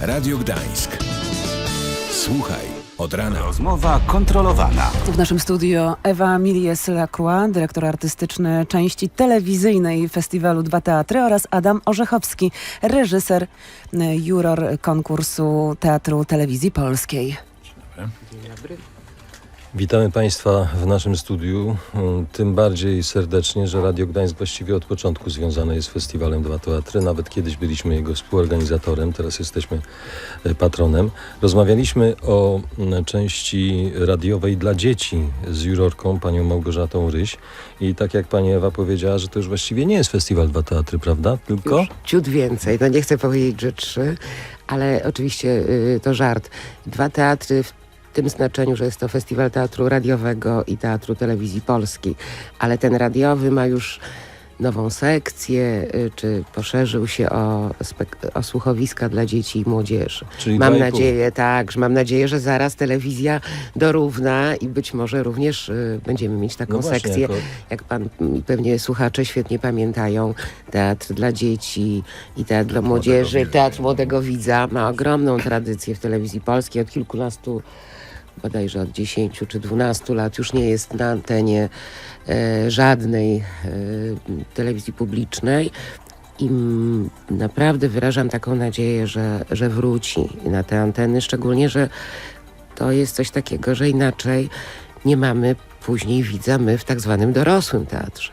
Radio Gdańsk. Słuchaj od rana. Rozmowa kontrolowana. W naszym studio Ewa Milies-Lacroix, dyrektor artystyczny części telewizyjnej festiwalu Dwa Teatry oraz Adam Orzechowski, reżyser, y, juror konkursu Teatru Telewizji Polskiej. Witamy Państwa w naszym studiu. Tym bardziej serdecznie, że Radio Gdańsk właściwie od początku związane jest z festiwalem Dwa Teatry. Nawet kiedyś byliśmy jego współorganizatorem, teraz jesteśmy e, patronem. Rozmawialiśmy o części radiowej dla dzieci z jurorką, panią Małgorzatą Ryś. I tak jak pani Ewa powiedziała, że to już właściwie nie jest festiwal Dwa Teatry, prawda? Tylko... Już ciut więcej. No nie chcę powiedzieć, że trzy, ale oczywiście y, to żart. Dwa teatry w tym znaczeniu, że jest to festiwal teatru radiowego i teatru telewizji polskiej, ale ten radiowy ma już nową sekcję, y, czy poszerzył się o, o słuchowiska dla dzieci i młodzieży. Czyli mam nadzieję, tak, że mam nadzieję, że zaraz telewizja dorówna i być może również y, będziemy mieć taką No właśnie, sekcję. jako- jak pan i pewnie słuchacze świetnie pamiętają, teatr dla dzieci i teatr dla młodzieży, teatr młodego widza ma ogromną tradycję w telewizji polskiej. Od kilkunastu, bodajże od 10 czy 12 lat już nie jest na antenie e, żadnej e, telewizji publicznej. I naprawdę wyrażam taką nadzieję, że, że wróci na te anteny, szczególnie, że to jest coś takiego, że inaczej nie mamy później widza my w tak zwanym dorosłym teatrze.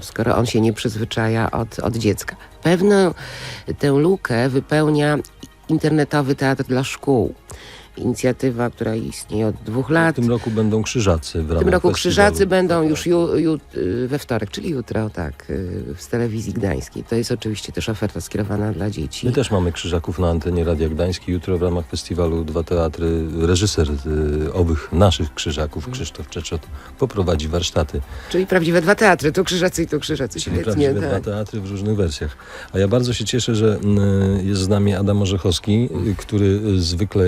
Skoro on się nie przyzwyczaja od, od dziecka. Pewną tę lukę wypełnia internetowy teatr dla szkół. Inicjatywa, która istnieje od dwóch W lat. tym roku będą krzyżacy w W ramach tym roku festiwalu. krzyżacy będą Tak, już tak. ju, ju, y, we wtorek, czyli jutro, tak, y, z telewizji gdańskiej. To jest oczywiście też oferta skierowana dla dzieci. My też mamy Krzyżaków na antenie Radia Gdański. Jutro w ramach festiwalu Dwa Teatry reżyser y, owych naszych Krzyżaków, Krzysztof Czeczot, poprowadzi warsztaty. Czyli prawdziwe dwa teatry, tu krzyżacy i tu krzyżacy. Czyli Świetnie, prawdziwe dwa tak. teatry w różnych wersjach. A ja bardzo się cieszę, że y, jest z nami Adam Orzechowski, y, który zwykle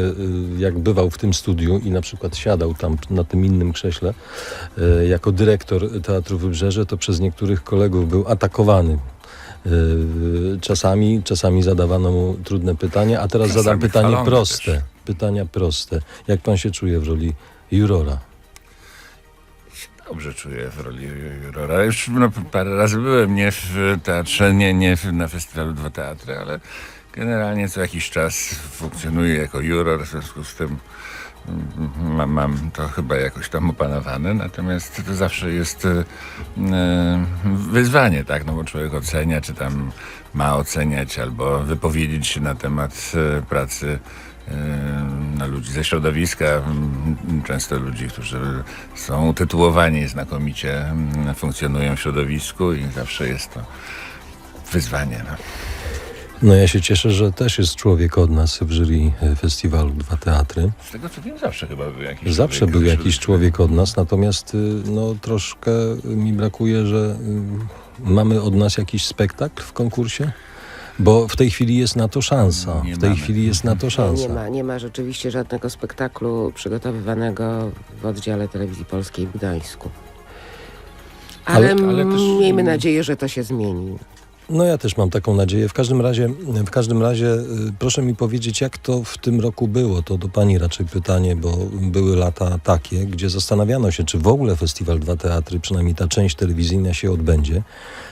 jak bywał w tym studiu i na przykład siadał tam na tym innym krześle y, jako dyrektor Teatru Wybrzeże, to przez niektórych kolegów był atakowany. Y, Czasami, czasami zadawano mu trudne pytania, a teraz Czasami zadam pytanie proste. też. Pytania proste. Jak pan się czuje w roli jurora? Dobrze czuję w roli jurora. Już no, parę razy byłem nie w teatrze, nie, nie na festiwalu Dwa Teatry, ale generalnie co jakiś czas funkcjonuję jako juror, w związku z tym mm, mam, mam to chyba jakoś tam opanowane, natomiast to zawsze jest e, e, wyzwanie, tak, no bo człowiek ocenia, czy tam ma oceniać, albo wypowiedzieć się na temat e, pracy na ludzi ze środowiska, mm, często ludzi, którzy są utytułowani znakomicie, mm, funkcjonują w środowisku i zawsze jest to wyzwanie. No. No ja się cieszę, że też jest człowiek od nas w jury y, festiwalu Dwa Teatry. Z tego co wiem, zawsze chyba był jakiś Zawsze człowiek był jakiś człowiek od nas, natomiast y, no, troszkę mi brakuje, że y, mamy od nas jakiś spektakl w konkursie. Bo w tej chwili jest na to szansa. Nie W tej mamy. chwili jest na to Nie, szansa. nie ma, nie ma rzeczywiście żadnego spektaklu przygotowywanego w oddziale telewizji polskiej w Gdańsku. Ale, Ale- ale też- miejmy nadzieję, że to się zmieni. No ja też mam taką nadzieję. W każdym razie, w każdym razie y, proszę mi powiedzieć, jak to w tym roku było. To do pani raczej pytanie, bo były lata takie, gdzie zastanawiano się, czy w ogóle Festiwal Dwa Teatry, przynajmniej ta część telewizyjna się odbędzie,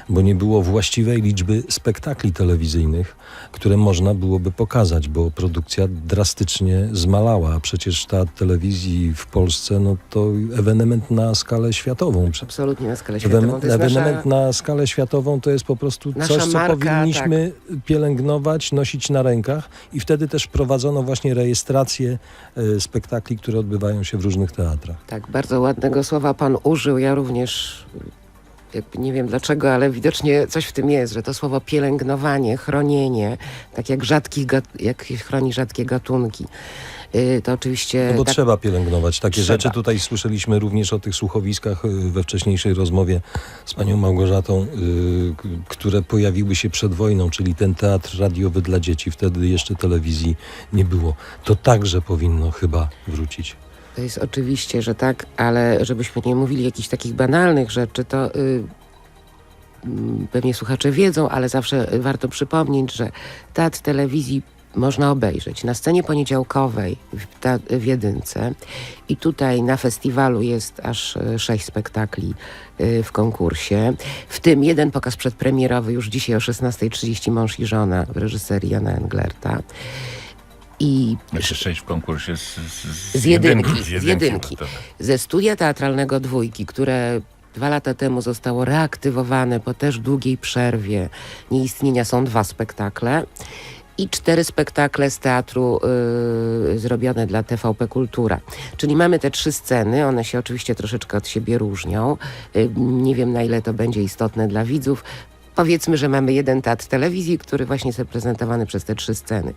bo nie było właściwej liczby spektakli telewizyjnych, które można byłoby pokazać, bo produkcja drastycznie zmalała. A przecież teatr telewizji w Polsce, no to ewenement na skalę światową. Absolutnie na skalę światową. Ewenement, nasza, ewenement na skalę światową to jest po prostu Nasza coś, co marka, powinniśmy pielęgnować, nosić na rękach i wtedy też prowadzono właśnie rejestrację e, spektakli, które odbywają się w różnych teatrach. tak, bardzo ładnego słowa pan użył. Ja również jakby nie wiem dlaczego, ale widocznie coś w tym jest, że to słowo pielęgnowanie, chronienie, tak jak, rzadkich, jak chroni rzadkie gatunki. y, To oczywiście... No bo tak, trzeba pielęgnować. Takie Trzeba. rzeczy tutaj słyszeliśmy również o tych słuchowiskach e, we wcześniejszej rozmowie z panią Małgorzatą, e, które pojawiły się przed wojną, czyli ten teatr radiowy dla dzieci. Wtedy jeszcze telewizji nie było. To także powinno chyba wrócić. To jest oczywiście, że tak, ale żebyśmy nie mówili jakichś takich banalnych rzeczy, to y, mm, pewnie słuchacze wiedzą, ale zawsze warto przypomnieć, że teatr telewizji można obejrzeć na scenie poniedziałkowej w, w Jedynce i tutaj na festiwalu jest aż e, sześć spektakli e, w konkursie, w tym jeden pokaz przedpremierowy już dzisiaj o 16.30 Mąż i żona w reżyserii Jana Englerta. I Jeszcze sześć w konkursie z, z, z jedynki, z jedynki. Ze studia teatralnego Dwójki, które dwa lata temu zostało reaktywowane po też długiej przerwie nieistnienia, są dwa spektakle i cztery spektakle z teatru y, zrobione dla TVP Kultura. Czyli mamy te trzy sceny, one się oczywiście troszeczkę od siebie różnią. Y, nie wiem na ile to będzie istotne dla widzów. Powiedzmy, że mamy jeden teatr telewizji, który właśnie jest reprezentowany przez te trzy sceny.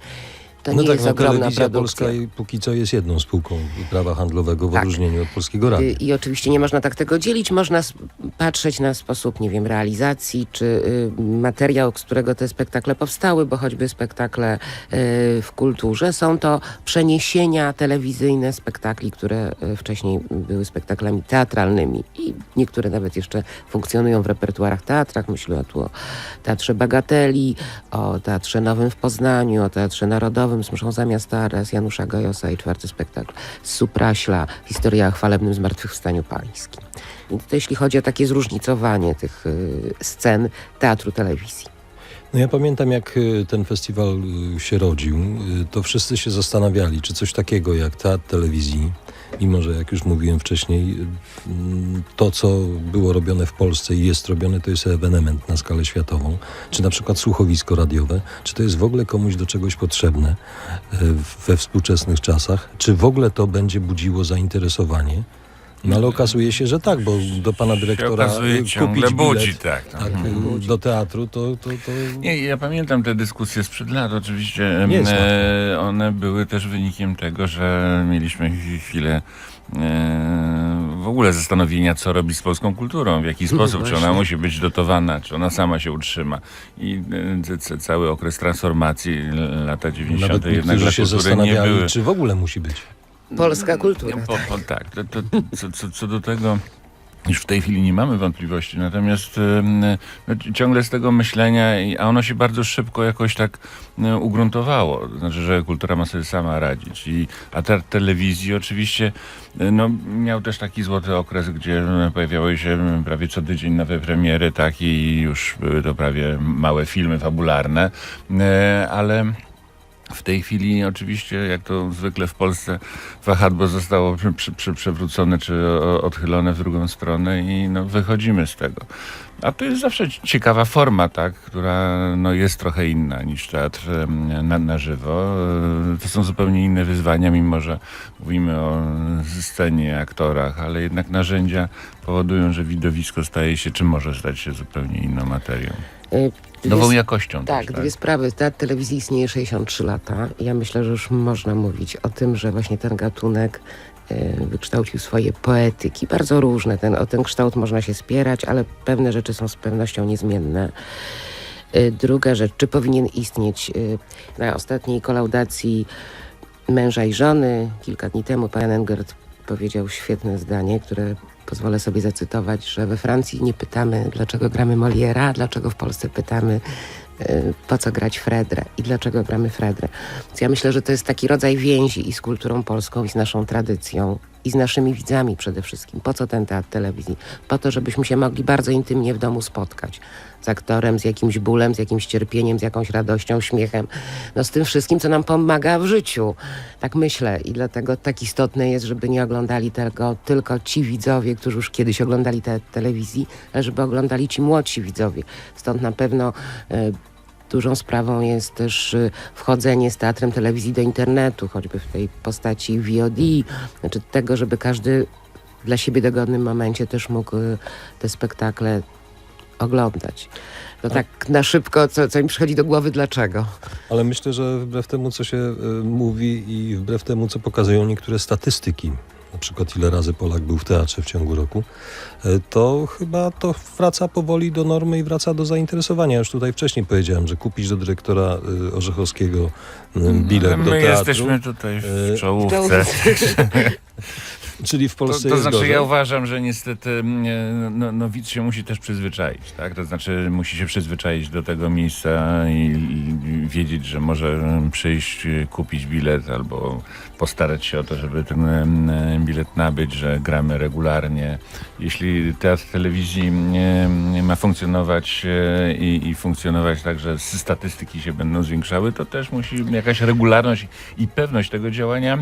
To no nie tak, jest no, ogromna produkcja. polska i póki co jest jedną spółką prawa handlowego w Tak. odróżnieniu od polskiego radia. Y, I oczywiście nie można tak tego dzielić, można patrzeć na sposób, nie wiem, realizacji, czy y, materiał, z którego te spektakle powstały, bo choćby spektakle y, w kulturze są to przeniesienia telewizyjne spektakli, które y, wcześniej były spektaklami teatralnymi i niektóre nawet jeszcze funkcjonują w repertuarach teatrach. Myślę tu o Teatrze Bagateli, o Teatrze Nowym w Poznaniu, o Teatrze Narodowym z Mszą Zamiast Ares, Janusza Gajosa i czwarty spektakl z Supraśla, Historia o chwalebnym zmartwychwstaniu pańskim. I to jeśli chodzi o takie zróżnicowanie tych y, scen teatru telewizji. No ja pamiętam, jak y, ten festiwal y, się rodził, to wszyscy się zastanawiali, czy coś takiego jak teatr telewizji, mimo że jak już mówiłem wcześniej, to co było robione w Polsce i jest robione, to jest ewenement na skalę światową, czy na przykład słuchowisko radiowe, czy to jest w ogóle komuś do czegoś potrzebne y, we współczesnych czasach, czy w ogóle to będzie budziło zainteresowanie. No ale okazuje się, że tak, bo do pana się dyrektora okazuje, ciągle kupić bilet, budzi, tak. no. tak, y, do teatru, to, to, to Nie, ja pamiętam te dyskusje sprzed lat. Oczywiście e, one były też wynikiem tego, że mieliśmy chwi- chwilę e, w ogóle zastanowienia, co robić z polską kulturą, w jaki sposób, czy ona musi być dotowana, czy ona sama się utrzyma. I e, cały okres transformacji, l- lata 90. Nawet jednak dla się nie zastanawiali, były. czy w ogóle musi być. Polska kultura. Po, po, tak, to, to, co, co, co do tego już w tej chwili nie mamy wątpliwości, natomiast ci- ciągle z tego myślenia, i- a ono się bardzo szybko jakoś tak e, ugruntowało, to znaczy, że kultura ma sobie sama radzić. I, a te telewizji oczywiście e, no, miał też taki złoty okres, gdzie e, pojawiały się e, prawie co tydzień nowe premiery, tak, i już były to prawie małe filmy fabularne, e, ale... W tej chwili oczywiście, jak to zwykle w Polsce, wahadło zostało przy, przy, przy, przewrócone czy odchylone w drugą stronę i no, wychodzimy z tego. A to jest zawsze ciekawa forma, tak, która no, jest trochę inna niż teatr na, na żywo. E, To są zupełnie inne wyzwania, mimo że mówimy o scenie, aktorach, ale jednak narzędzia powodują, że widowisko staje się, czy może stać się zupełnie inną materią. Y, Nową dwie- jakością Tak, też, dwie sprawy. Teatr telewizji istnieje 63 lata. Ja myślę, że już można mówić o tym, że właśnie ten gatunek e, wykształcił swoje poetyki, bardzo różne. Ten, o ten kształt można się spierać, ale pewne rzeczy są z pewnością niezmienne. E, Druga rzecz, czy powinien istnieć e, na ostatniej kolaudacji męża i żony. Kilka dni temu pan Engert powiedział świetne zdanie, które pozwolę sobie zacytować, że we Francji nie pytamy, dlaczego gramy Moliera, dlaczego w Polsce pytamy, y, po co grać Fredrę i dlaczego gramy Fredrę. Więc ja myślę, że to jest taki rodzaj więzi i z kulturą polską, i z naszą tradycją, i z naszymi widzami przede wszystkim. Po co ten teatr telewizji? Po to, żebyśmy się mogli bardzo intymnie w domu spotkać z aktorem, z jakimś bólem, z jakimś cierpieniem, z jakąś radością, śmiechem. No z tym wszystkim, co nam pomaga w życiu. Tak myślę i dlatego tak istotne jest, żeby nie oglądali tego tylko ci widzowie, którzy już kiedyś oglądali te telewizji, ale żeby oglądali ci młodsi widzowie. Stąd na pewno e, dużą sprawą jest też e, wchodzenie z teatrem telewizji do internetu, choćby w tej postaci VOD, znaczy tego, żeby każdy dla siebie dogodnym momencie też mógł e, te spektakle oglądać. No tak na szybko, co, co mi przychodzi do głowy, dlaczego? Ale myślę, że wbrew temu, co się y, mówi i wbrew temu, co pokazują niektóre statystyki, na przykład ile razy Polak był w teatrze w ciągu roku, y, to chyba to wraca powoli do normy i wraca do zainteresowania. Już tutaj wcześniej powiedziałem, że kupić do dyrektora y, Orzechowskiego y, bilet Ale do my teatru. jesteśmy tutaj E, w czołówce. Czyli w To, Polsce to jest znaczy gorzej? ja uważam, że niestety no, no, widz się musi też przyzwyczaić, tak? To znaczy musi się przyzwyczaić do tego miejsca i, i wiedzieć, że może przyjść, kupić bilet albo postarać się o to, żeby ten bilet nabyć, że gramy regularnie. Jeśli teatr telewizji nie, nie ma funkcjonować e, i, i funkcjonować tak, że statystyki się będą zwiększały, to też musi jakaś regularność i pewność tego działania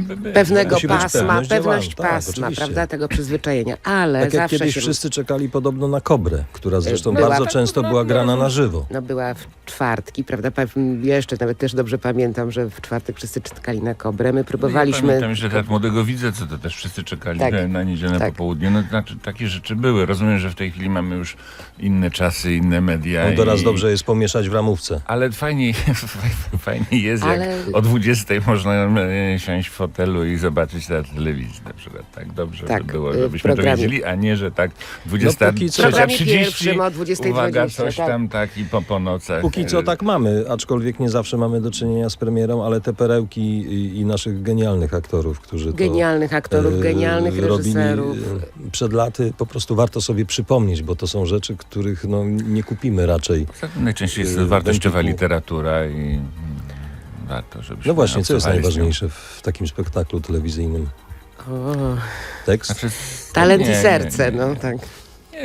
by- być. Pewnego pasma, pewność pewność działania. Tak, pasma, oczywiście. prawda, tego przyzwyczajenia, ale Tak jak zawsze kiedyś się... wszyscy czekali podobno na Kobrę, która zresztą była. bardzo często była grana na żywo. No była w czwartki, prawda? Jeszcze nawet też dobrze pamiętam, że w czwartek wszyscy czekali na kobrę. My Ja próbowaliśmy... pamiętam, że tak młodego widzę, co to też wszyscy czekali Tak. na- niedzielę Tak. popołudnie. No, znaczy, takie rzeczy były. Rozumiem, że w tej chwili mamy już inne czasy, inne media. No teraz i- dobrze jest pomieszać w ramówce. Ale fajniej, fajniej jest, Ale- jak o 20 można e, siąść w fotelu i zobaczyć na telewizji na przykład. Tak dobrze Tak, by było, w żebyśmy to wiedzieli, a nie, że tak póki co- W programie 23.30 pierwszym o 20:20, uwaga, coś tak. tam tak i po, po nocach. Póki co e, tak mamy, aczkolwiek nie zawsze mamy do czynienia z premierą, ale te perełki i, i naszych genialnych aktorów, którzy to Genialnych aktorów, e, genialnych robili, reżyserów. e, przed laty, po prostu warto sobie przypomnieć, bo to są rzeczy, których no, nie kupimy raczej. Najczęściej jest y, wartościowa literatura i mm, warto, żebyśmy No właśnie, co jest najważniejsze w takim spektaklu telewizyjnym? O, Tekst? Znaczy, talent nie, i nie, serce, nie, no tak.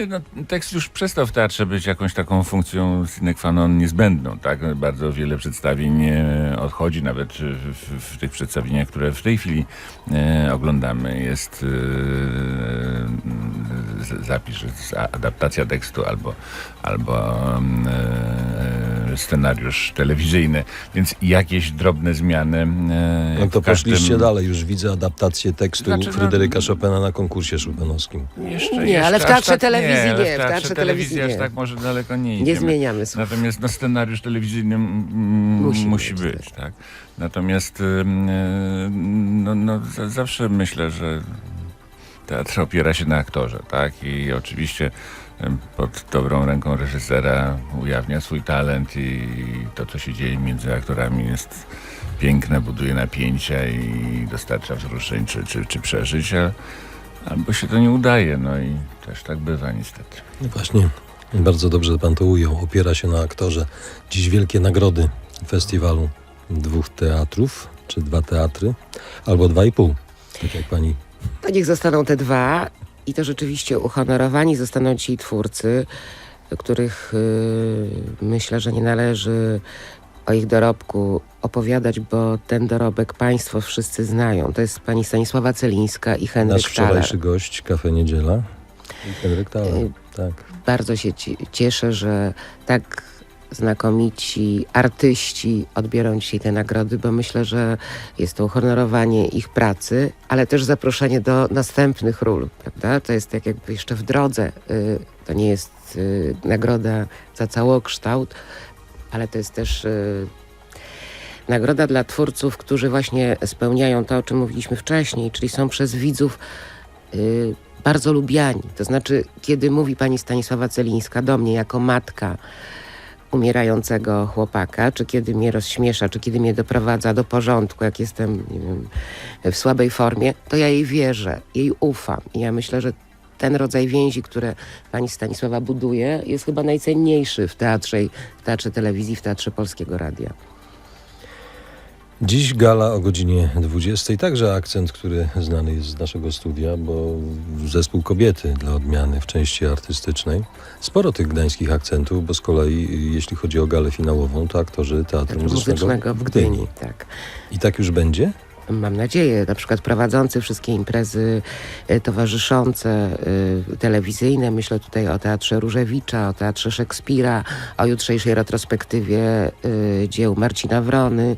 No, tekst już przestał w teatrze być jakąś taką funkcją sine qua non niezbędną, tak? Bardzo wiele przedstawień e, odchodzi, nawet w, w, tych przedstawieniach, które w tej chwili e, oglądamy. Jest e, z- zapis, adaptacja tekstu albo, albo mm, e, scenariusz telewizyjny, więc jakieś drobne zmiany. E, No to każdym- poszliście dalej, już widzę adaptację tekstu Znaczy, no- Fryderyka Chopina na konkursie chopinowskim. Jeszcze, Nie, jeszcze ale w teatrze tak telewizji ale nie, W w teatrze, teatrze telewizji telewizji aż nie. tak może daleko nie Nie idziemy. zmieniamy słów. Natomiast no, scenariusz telewizyjny mm, Musi musi, być, być, tak. Natomiast ym, y, no, no, za- zawsze myślę, że teatr opiera się na aktorze, tak? I oczywiście pod dobrą ręką reżysera ujawnia swój talent i to, co się dzieje między aktorami jest piękne, buduje napięcia i dostarcza wzruszeń czy, czy, czy przeżyć, albo się to nie udaje, no i też tak bywa niestety. No właśnie, bardzo dobrze pan to ujął. Opiera się na aktorze. Dziś wielkie nagrody festiwalu dwóch teatrów, czy dwa teatry, albo dwa i pół, tak jak pani. To niech zostaną te dwa i to rzeczywiście uhonorowani zostaną ci twórcy, których y, myślę, że nie należy o ich dorobku opowiadać, bo ten dorobek państwo wszyscy znają. To jest pani Stanisława Celińska i Henryk Nasz Thaler. wczorajszy gość, Kafe Niedziela. I Henryk Thaler, Y, tak. Bardzo się ci- cieszę, że tak znakomici artyści odbiorą dzisiaj te nagrody, bo myślę, że jest to uhonorowanie ich pracy, ale też zaproszenie do następnych ról, prawda? To jest tak jakby jeszcze w drodze. y, To nie jest y, nagroda za całokształt, ale to jest też y, nagroda dla twórców, którzy właśnie spełniają to, o czym mówiliśmy wcześniej, czyli są przez widzów bardzo lubiani. To znaczy, kiedy mówi pani Stanisława Celińska do mnie jako matka umierającego chłopaka, czy kiedy mnie rozśmiesza, czy kiedy mnie doprowadza do porządku, jak jestem wiem, w słabej formie, to ja jej wierzę, jej ufam. I ja myślę, że ten rodzaj więzi, które pani Stanisława buduje, jest chyba najcenniejszy w teatrze, w teatrze telewizji, w teatrze Polskiego Radia. Dziś gala o godzinie 20. Także akcent, który znany jest z naszego studia, bo zespół kobiety dla odmiany w części artystycznej. Sporo tych gdańskich akcentów, bo z kolei jeśli chodzi o galę finałową, to aktorzy Teatru Teatru Muzycznego, Muzycznego w Gdyni. Tak. I tak już będzie? Mam nadzieję, na przykład prowadzący wszystkie imprezy e, towarzyszące, e, telewizyjne. Myślę tutaj o Teatrze Różewicza, o Teatrze Szekspira, o jutrzejszej retrospektywie e, dzieł Marcina Wrony.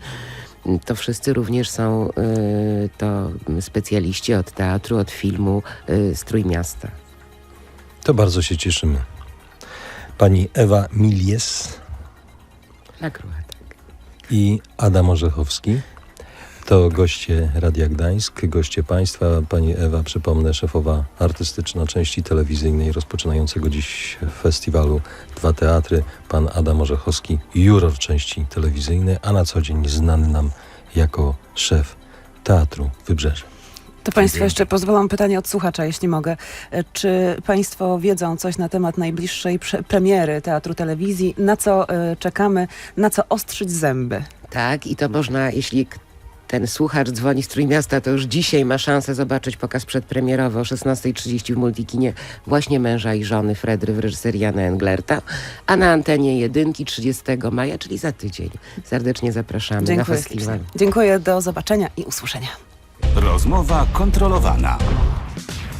To wszyscy również są e, to specjaliści od teatru, od filmu e, z Trójmiasta. To bardzo się cieszymy. Pani Ewa Milies Akurat tak. i Adam Orzechowski. To goście Radia Gdańsk, goście Państwa. Pani Ewa, przypomnę, szefowa artystyczna części telewizyjnej rozpoczynającego dziś festiwalu Dwa Teatry. Pan Adam Orzechowski, juror części telewizyjnej, a na co dzień znany nam jako szef Teatru Wybrzeże. To Państwo jeszcze pozwolą pytanie od słuchacza, jeśli mogę. E, Czy Państwo wiedzą coś na temat najbliższej premiery Teatru Telewizji? Na co e, czekamy? Na co ostrzyć zęby? Tak, i to można, jeśli ten słuchacz dzwoni z Trójmiasta, to już dzisiaj ma szansę zobaczyć pokaz przedpremierowy o 16.30 w Multikinie właśnie męża i żony Fredry w reżyserii Jana Englerta, a na antenie jedynki 30 maja, czyli za tydzień. Serdecznie zapraszamy na Dziękuję. festiwal. ślicznie. Dziękuję, do zobaczenia i usłyszenia. Rozmowa kontrolowana.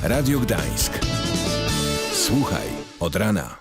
Radio Gdańsk. Słuchaj od rana.